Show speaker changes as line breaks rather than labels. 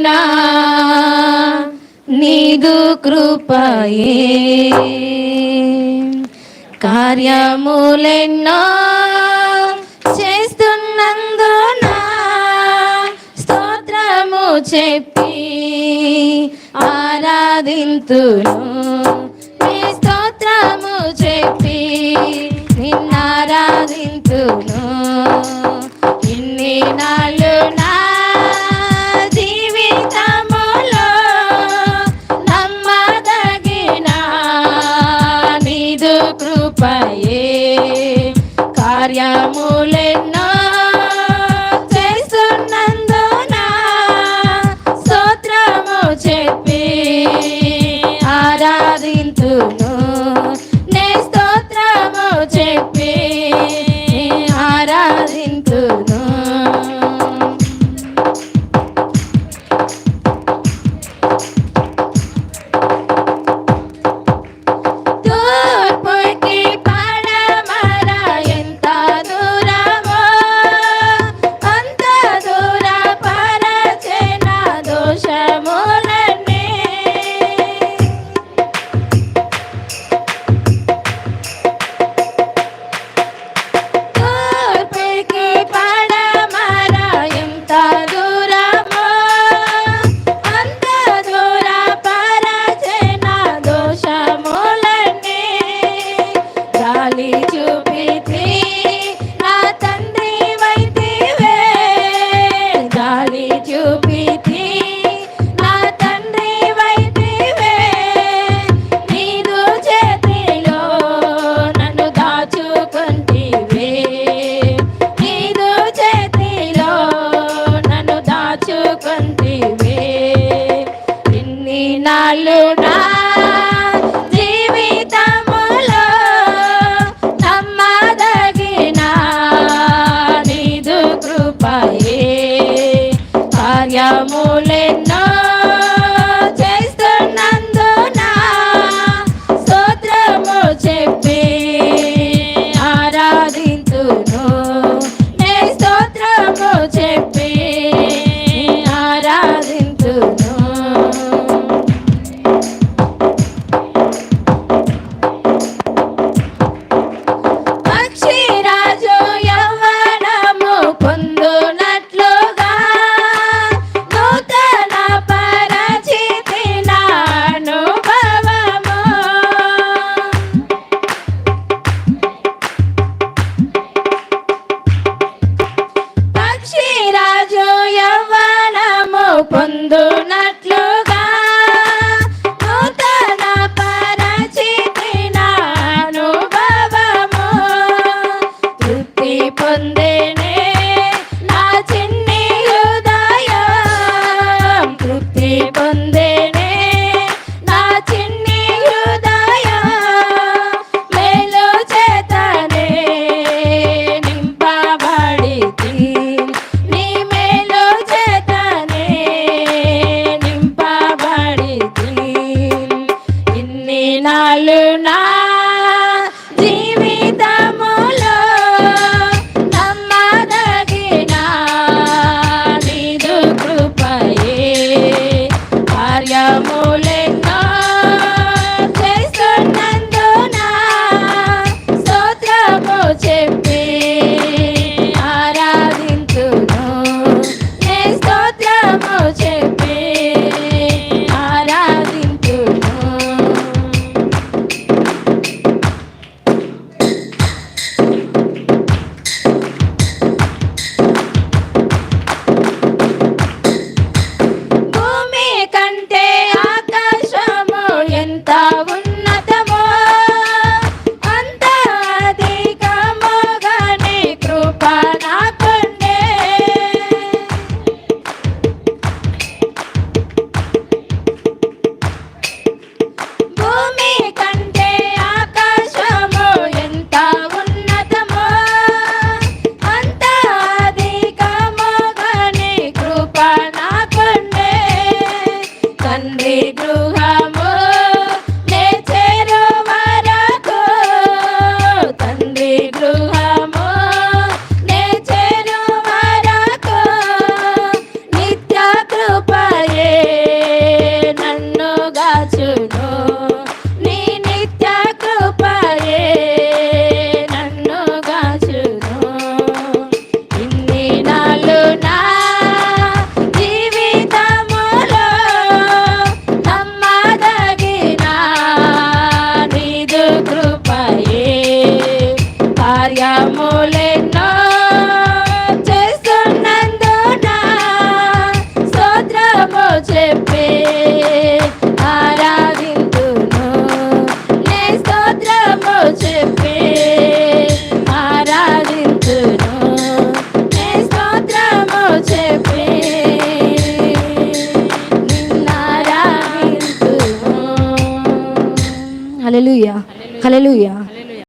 నా నీదు కృపయే. కార్యములెన్నో చేస్తున్నందున స్తోత్రము చెప్పి ఆరాధింతును. నీ స్తోత్రము చెప్పి నిన్నారాధింతును. ఇన్ని నా కృపయే. కార్యములెన్నో తండ్రి గృహ చెప్పే ఆరాధింతును. నే స్తోత్రము చెప్పే ఆరాధింతును. నే స్తోత్రము చెప్పే నిన్నారాధింతును హల్లెలూయా. హల్లెలూయా.